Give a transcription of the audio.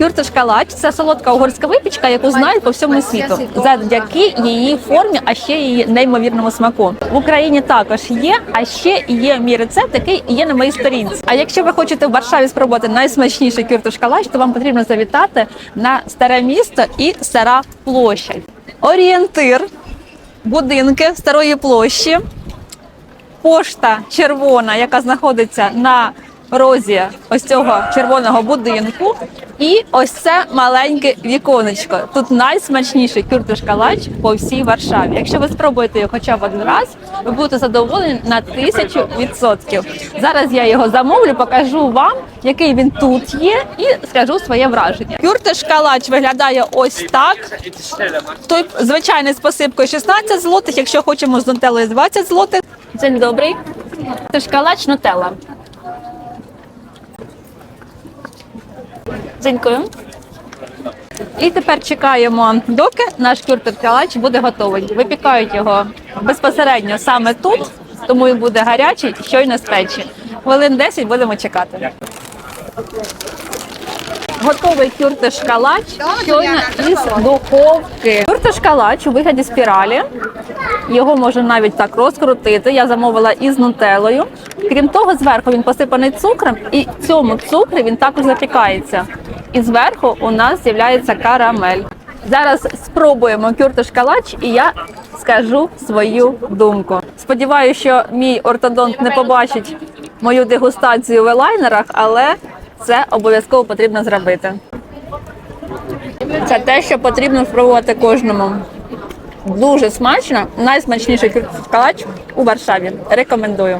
Кюртиш калач це солодка угорська випічка, яку знають по всьому світу, завдяки її формі, а ще її неймовірному смаку. В Україні також є, а ще є мій рецепт, який є на моїй сторінці. А якщо ви хочете в Варшаві спробувати найсмачніший кюртиш калач, то вам потрібно завітати на старе місто і стара площадь. Орієнтир, будинки старої площі, пошта червона, яка знаходиться на розі ось цього червоного будинку. І ось це маленьке віконечко. Тут найсмачніший кюртиш калач по всій Варшаві. Якщо ви спробуєте його хоча б один раз, ви будете задоволені на тисячу відсотків. Зараз я його замовлю, покажу вам, який він тут є, і скажу своє враження. Кюртиш калач виглядає ось так. Той звичайний з посипкою 16 злотих, якщо хочемо з нутеллою 20 злотих. День добрий. Це ж калач нутелла. Дякую. І тепер чекаємо, доки наш кюртер калач буде готовий. Випікають його безпосередньо саме тут, тому він буде гарячий, щойно з печі. Хвилин 10 будемо чекати. Готовий кюртиш калач щойно із духовки. Кюртиш калач у вигляді спіралі. Його можна навіть так розкрутити. Я замовила із нутеллою. Крім того, зверху він посипаний цукром, і цьому цукрі він також запікається. І зверху у нас з'являється карамель. Зараз спробуємо кюртиш калач, і я скажу свою думку. Сподіваюся, що мій ортодонт не побачить мою дегустацію в елайнерах, але це обов'язково потрібно зробити. Це те, що потрібно спробувати кожному. Дуже смачно, найсмачніший калач у Варшаві. Рекомендую.